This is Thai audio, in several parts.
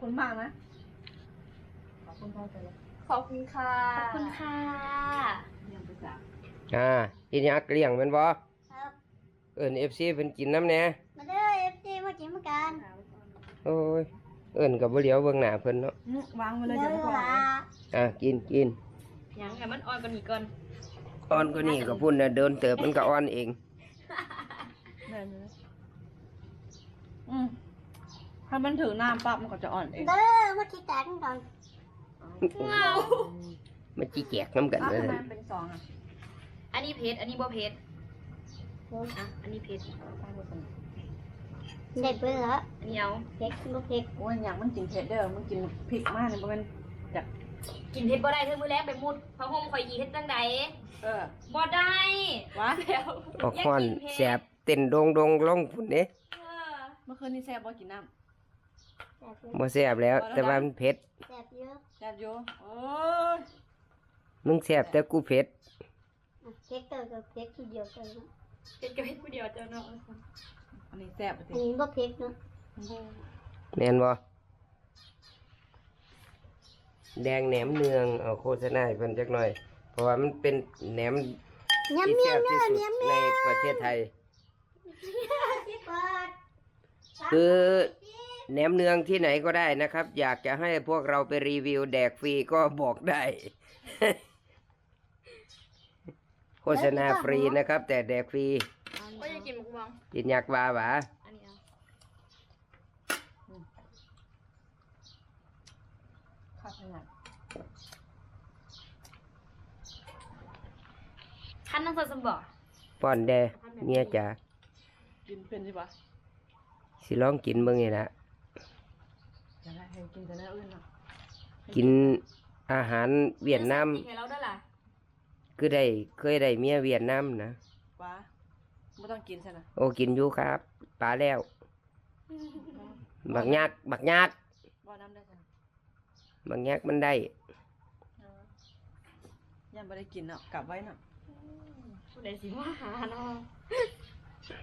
คุณมากนะ ขอบคุณพ่อไปเลยขอบคุณค่ะ ขอบคุณค่ะ ยังไปจากอ่าอีนักเลี้ยงแมันบ่ครับเอิ้น FC เพิ่นกินน้ำแหน่มาเด้อเอฟซีมากินเหมือนกันโอ้ยเอิ้นก็บ่เหลียวเบิ่งหน้าเพิ่นเนาะอื้อวางไว้เลยเด้เดี๋ยวอพ่อล่ะอะกินกินยังไงมันอ่อนกว่านี้ก่อนอ่อนกว่านี้ก็พุ่นน่ะเดินเติบมันก็อ่อนเอง เดินเลยอืม ถ้ามันถึงน้ำปั๊บมันก็จะอ่อนเองเด้อมาคิดแตกกันก่อนเงามันจิแจกน้ำกันอ้าวเลยทำไมมันเป็นสองอะอันนี้เพชรอันนี้บ่เพชรอะอันนี้เพชรเด็ดเบื่อแล้วอันนี้เอาเผ็ดบ่เผ็ดโอ้ยอย่างมันกินเผ็ดเด้อมันกินพริกมากเลยมันจากกินเพชรบ่ได้เธอมือแรกไปมุดพระห่มข่อยยีเฮ็ดจังใดเออบ่ได้วะแล้วออกฮ้อนแสบเต้นโดงโดงลงพุ่นเด้เออเมื่อคืนนี้แซ่บบ่กินน้แซ่ บอยู่บ่แสบแล้ว แต่ว่ามันเผ็ดแซ่บเยอะำแซ่บอยู่โอ้ยมึงแสบแต่กูเผ็ดอะเผ็ดเด้อกับเผ็ดทีเดียวกันนะเป็นกับเพชรผู้เดียวเจ้าเนาะอันนี้แซ่บไปอันสินี้บ่เผ็ดเนาะแม่นบ่แดงแหนมเนืองเอาโฆษณาให้เพิ่นจักหน่อย เพราะว่ามันเป็นแหนมยำที่เมียแซ่บมที่เนื้อสุดเมียมในประเทศไทย เปิดคือ แหนมเนืองที่ไหนก็ได้นะครับ อยากจะให้พวกเราไปรีวิวแดกฟรีก็บอกได้ โฆษณาฟรีนะครับ แต่แดกฟรีก็จะกินหมกบองกินอยากวาหวาอันนี้เอาข้าวขนาดคันน้ำซอสสมบ่ป้อนแดเมียจ๋ากินเป็นสิปะสิลองกินเบิ่งนี่ละ จะได้ให้กินแต่เนื้ออื่นเนาะกินอาหารเวียดนามกินให้เราด้วยล่ะคือได้เคยได้เมียเวียดนามนะว้าไม่ต้องกินใช่ไหมโอ้กินอยู่ครับปลาแล้ว บักยักษ์บักยักษ์บ่น้ำได้ใช่ไหมบักยักษ์มันได้ยังไม่ได้กินเนาะกลับไว้เนาะผู้ใดสิว่าหาเนาะ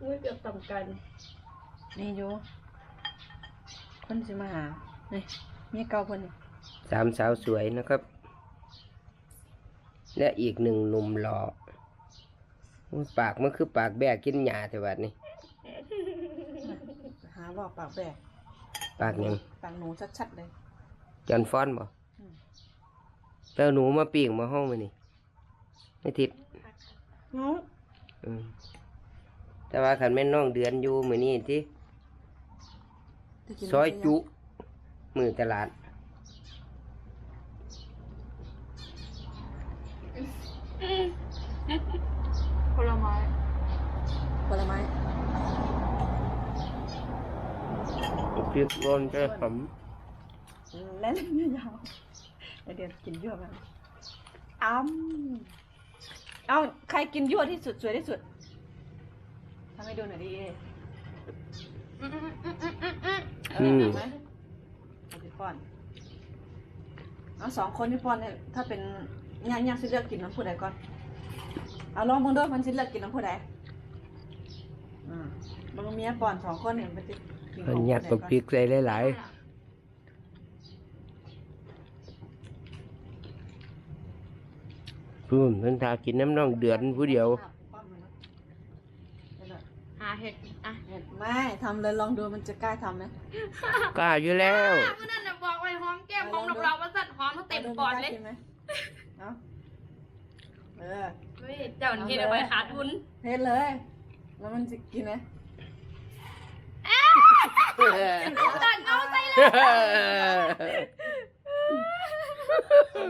อุ้ยเกือบต่ำกัน นี่อยู่คนสิมาหา นี่มีเก่าคนนี่สามสาวสวยนะครับ และอีกหนึ่งหนุ่มหล่อโอ้ยปากมันคือปากแบกกินหญ้าแต่วัดนี่หาว่าปากแบกปากหยังปากหนูชัดๆเลยจอนฟ้อนบ่อืมแป้วหนูมาปีกมาห้องมานี่ไม่ทิดหนูอืมแต่ว่าขันแม่นน้องเดือนอยู่มือนี้ที่ที่กินซอยจุ มือตลาด ผลไม้ผลไม้พริกโรนจะหอมและเล่นไม่ยาวไอเดียนกินยั่วมันอ้ำเอาใครกินยั่วที่สุดสวยที่สุดทำให้ดูหน่อยดิเออืม ปป้อนเอาสองคนที่ป้อนเนี่ยถ้าเป็นย่างย่างสิเลือกกินน้ำผู้ใดก่อน เอาลองมึงด้วยมันสิเลือกกินน้ำผู้ใดอืมมันเมียป้อนสองคนเนี่ยมันจะกินขมัอนงยัดผู้บักใดพริก่อนกใส่หลายๆพุ่มเพิ่นทากินน้ำน้องเดือนผู้เดียว ป้อนมันนะเดี๋ยวนะ หา เห็ดอะเห็นไม่ทำเลยลองดูมันจะกล้าทำไหมกล้าอยู่แล้วเมื่อนั้นน่ะบอกไว้หอมแก้มหอมรับรองว่าสัตว์หอมทั้งเต็มปอดเลยาไหมเอาเออ เฮ้ยเจ้าหน้าที่เอาไปขาดทุนเทเลย แล้วมันจะกินไหมตัดเอาใจเลย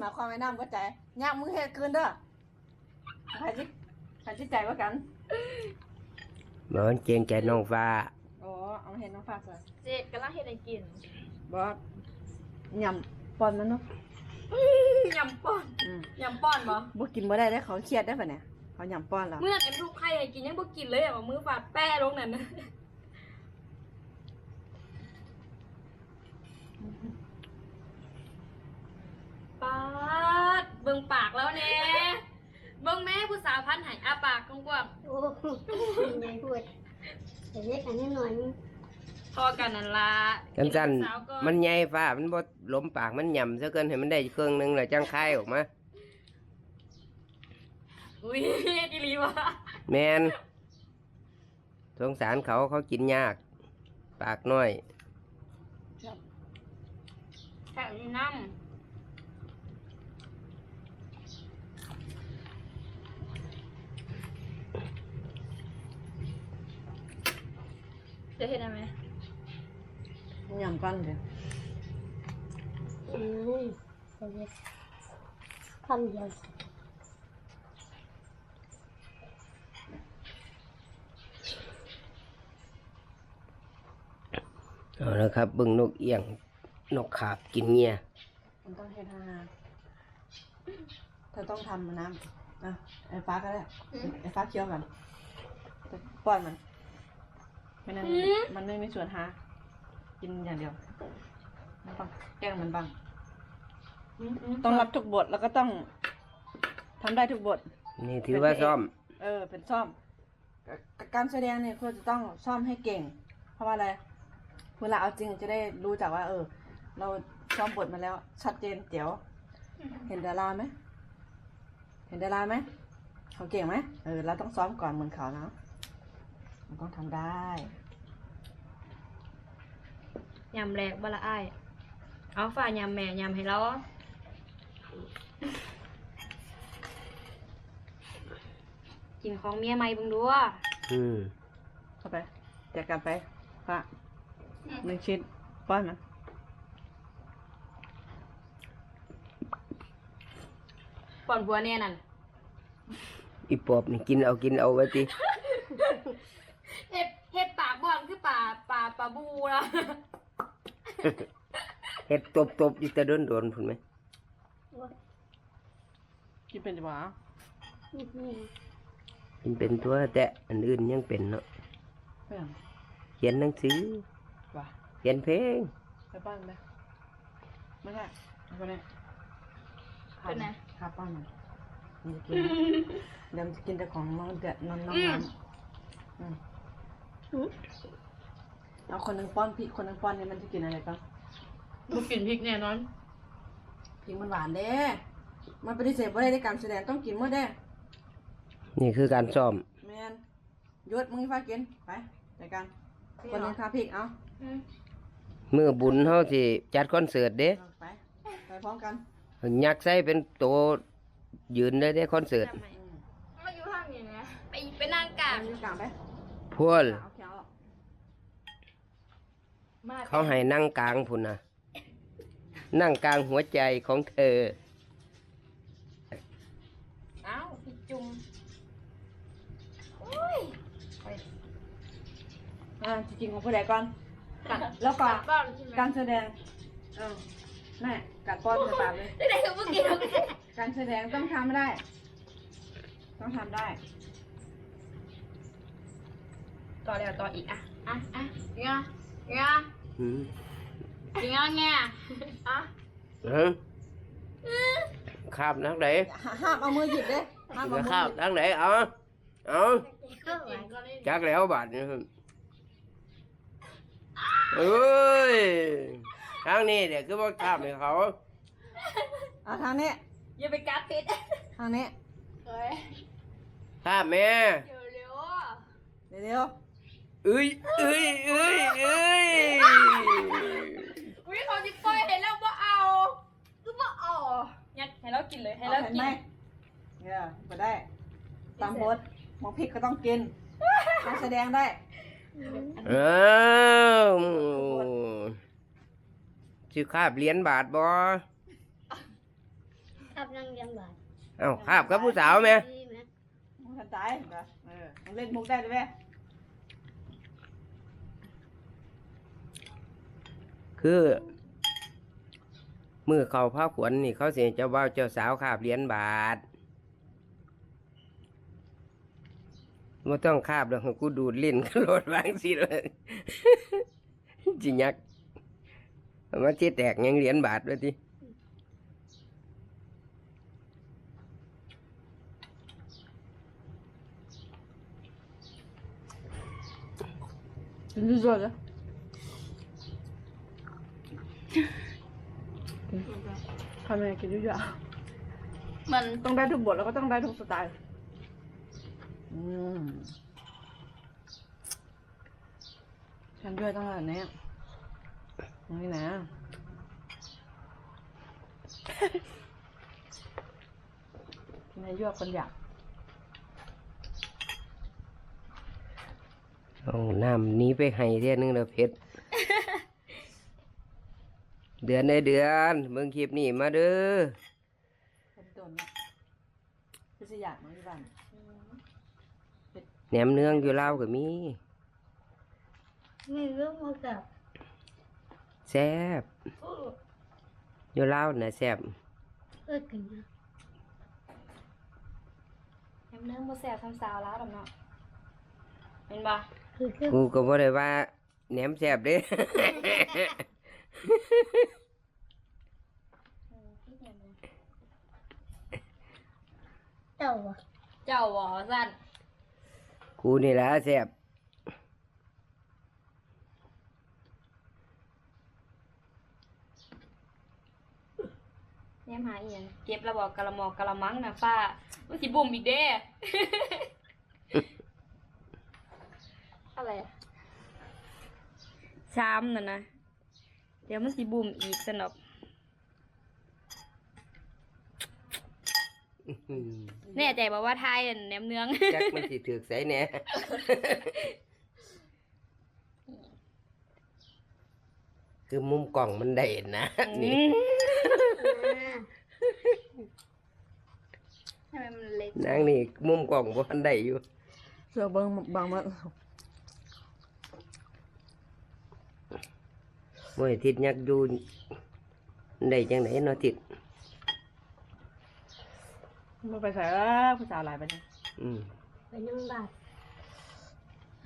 หมายความไม่น้ำก็ใจยากมึงเฮ็ดคืนเด้อใครจิใครจิใจว่ากันเหมือนเกรงใจน้องฟ้า อ๋อ เอามาเห็นน้องฝากใส่เจ็ดกำลังเห็ดให้กินบอสยำปอนมันเนาะยำป้อนอืมยำป้อนบ่บ่กินบ่ได้ได้อเขาเครียดได้อปะเนี่ยเขายำป้อนแล้วเมื่อเป็นลูกไข่ให้กินยังบ่กินเลยอะว่ามือฝาดแป้ลงนั่นนะปาดเบิ่งปากแล้วเนี่ย เบิ่งแม่ผู้สาวพันธุ์ใหายอาปากกว้างโอ้ยยังพูดแต่เล็กอันนี้หน่อยนึงๆพอกันนั่นละจังสันสาวก็มันใหญ่ฟ้ามันบ่ล้มปากมันหย่ำซะเกินให้มันได้เครื่องหนึงแล้วจังคายออกมา อุ้ยกิรีวะแมนสงสารเขาเขากินยาก ปากน้อย แถวนี้น้ำ จะเห็นได้ไหมยำก้อนเลยอืมเสร็จคำเดียวเอาละครับเบิ่งนกเอียง นกขาบกินเงียมันต้องเฮ็ดฮาเธอต้องทำมันน้ำอะไอ้ฟ้าก็ได้ไอ้ฟ้าเคี้ยวกันป้อนมัน ไม่นั้นมันไม่มีส่วนหากินอย่างเดียวไม่ต้องแกล้งมันบ้างต้องรับทุกบทแล้วก็ต้องทำได้ทุกบท นี่ถือว่าซ่อม เออ เป็นซ่อมกการแสดงเนี่ยควรจะต้องซ่อมให้เก่ง เพราะว่าอะไรเวลาเอาจริงจะได้รู้จักว่า เออ เราซ่อมบทมาแล้ว ชัดเจนเจ๋วเห็นดาราไหมเห็นดาราไหมเขาเก่งไหมเออเราต้องซ้อมก่อนเหมือนเขานะ มันต้องทำได้ยำแรกบละอ้ายเอาฝ่ายำแม่ยำให้เรากินของเมียใหม่เบิ่งดูว่าอืมเข้าไปแจกกันไปพระหนึ่งชิ้นป้อนมันป่อนหัวเนี่ยนั่นอีปอบนี่กินเอากินเอาไว้ติ เห็ดเห็ดปากบ่อนคือป่าป่าปลาบูละเฮ็ดตบตบๆอยู่แต่โดนโดนพุ่นไหมกินเป็นจังหวะอืมกินเป็นตัวแต่อันอื่นยังเป็นเนาะเพื่อนเขียนหนังสือว่ะเขียนเพลงไปป้อนไปไม่ได้เอาไปเลยเป็นไงครับป้อนมันมันจะกินเดี๋ยวมันจะกินแต่ของน้องเดือดน้องน้องน้ำอืมอืม เอาคนหนึ่งป้อนพริกคนหนึ่งป้อนเนี่ยมันจะกินอะไรบ้างบุกินพริกแน่นอนพริกมันหวานเด้ มันปฏิเสธว่าได้ในการแสดงต้องกินเมื่อเด้นี่คือการซ่อมแมนหยุดมึงให้ฟ้ากินไปจัดการคนหนึ่งทาพริกเอามือบุญเฮาสิจัดคอนเสิร์ตเด้เอาไปไปพร้อมกันยักษ์ใส่เป็นโตยืนได้ได้คอนเสิร์ตอืมมาอยู่ทางนี้นะไปไปนั่งกลางเอาอยู่กลางไปพวลเอาแขวออก มาเขาให้นั่งกลางพุ่นนะนั่งกลางหัวใจของเธอ เอ้าพี่จุ่มอ่าจริงๆของผู้ใดก่อนกัดแล้วก่อนบ้านใช่ไหมการแสดงเออแม่กัดป้อนจะตามเลยได้ๆก็เมื่อกี้เราก็การแสดงต้องทำได้ ต้องทำได้ ต่อแล้วต่ออีกอะอะอะเงี้ย เงี้ยอืมเงี้ยเงี้ยอะฮะคาบนักไหนห้าห้ามเอามือหยิบเด้ห้ามเอาจะมือคาบหยิบนักไหนเอาเอาเข้ากิไว้นก็ได้จักแล้วบาดนี่ครับเอ้ยทางนี้เดี๋ยวคือว่าคาบให้เขาเอาทางนี้อย่าไปกัดติดทางนี้เฮ้ยคาบแม่เดี๋ยวเร็วเดี๋ยวเดี๋ยวเอ้ยเอ้ยเอ้ยเอ้ย อุ้ยเขาจะปล่อยให้เราบ่เอาคือบ่เอายัดให้เรากินเลยให้ เอา เรา เห็น กิ ไหม น เนี่ยมาได้ ตามโพสต์หมอพริกก็ต้องกินต้องแสดงได้อ้าวสิคาบเหรียญบาทบ่ขับนั่งยังบาดเอ้าคาบกับผู้สาวไหมดีไหมมึงทันใจนะเออมึงเล่นมุกได้เลยไหมคือ มือเขาผ้าขวัญนี่เขาเสียเจ้าบ่าวเจ้าสาวคาบเหรียญบาท ไม่ต้องคาบหรอกกูดูดลิ้นก็โหลดวางสิเลยจิยักเอามาที่แตกยังเหรียญบาทด้วยทีกินที่สุดเลยทำยังไงกินยุ่ยมันๆต้องได้ทุกบทแล้วก็ต้องได้ทุกสไตล์อืม ฉันด้วยต้องแบบนี้นี่นะกินให้ยั่วคนอยากเอาน้ำหนี้ไปให้เที่ยนึงแล้วเพชร เดือนได้เดือนเบิ่งคลิปนี้มาเด้อเป็นตัวเนี่ยคือสิอยากมั้งที่บ้านแห นมเนืองอยู่ลาวก็มีนี่เรื่องมากับแซ่บอยู่ลาวน่ะแซ่บเอิดกันนะแหนมเนื้อบ่แซ่บซ้ำซาวแล้วดอกเนาะเป็นบ่คือคือกูก็บ่ได้ว่าแหนมแซ่บเด้เต่าอะเจ้าหวอสั่น กูนี่ล่ะแซ่บแหนมหาอีหยังเก็บแล้วบอกกะละหมอกกะละมังนะป้ามันสิบุ่มอีกเด้ อะไรอะชามน่ะนะ เดี๋ยวมันสิบุ่มอีกสนอก อืม แน่ใจบอกว่าไทยอันแหนมเนือง จักมันสิถูกใส่แหน่ คือมุมกล่องมันได้นะนี่ ทำไมมันเล็กนางนี่มุมกล่องบ่ทันได้อยู่เสือเบิ้งบางมามื่อทิศยักษ์อยู่ได้จังไหนเนาะทิศ ไม่ไปใส่แล้วภาษาอะไรไปเนี่ยอืมไปนั่งบาด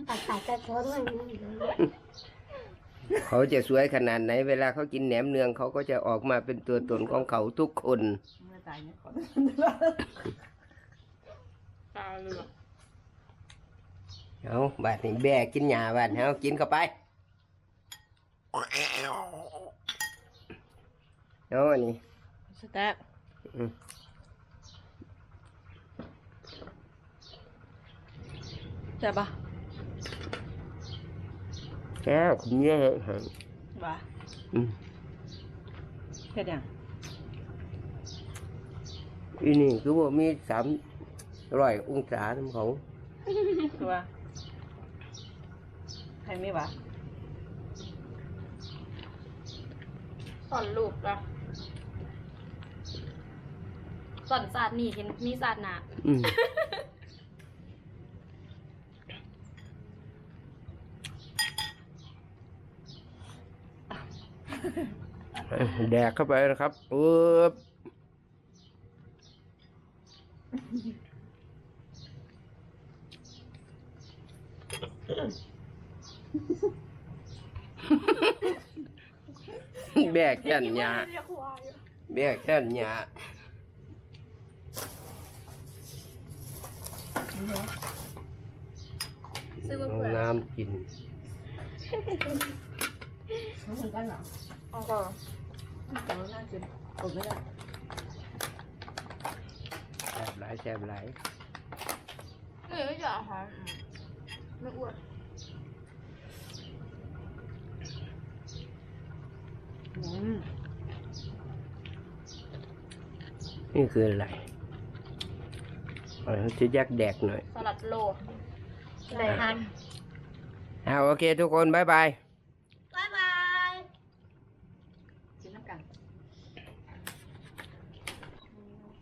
ตัดสายกระท้อนมันนี่เลยเขาจะสวยขนาดไหน เวลาเขากินแหนมเนืองเขาก็จะออกมาเป็นตัวตนของเขาทุกคน เมื่อใจเนี่ยขอตาเหลือกเอาบาดนี้แบกกินหญ้าบาดเฮากินเข้าไปเอาอันนี้สแต็กอืม ใช่ปะแก้วคุณเนี่ยฮะว่าอืมเผ็ดยังอีนี่คือว่ามีสามร้อยองศาทำเขาคือว่าใครไม่วะสอนลูกละสอนศาสตร์นี่เห็นมีศาสตร์หนาอืม แดกเข้าไปนะครับปึ๊บแบกแค่นหยาแบกแค่นหยาซื้อมาเอาเผื่อน้ำกินเหมือนกันเหรอ เอาก่อนเออน่ากินกดไม่ได้แซ่บหลายแซ่บหลายเออไม่จะอาหารอืมไม่อ้วนอืมนี่คืออะไรเอาจะยักแดกหน่อย สลัดโลไหนทัน เอาโอเคทุกคน บ๊ายบาย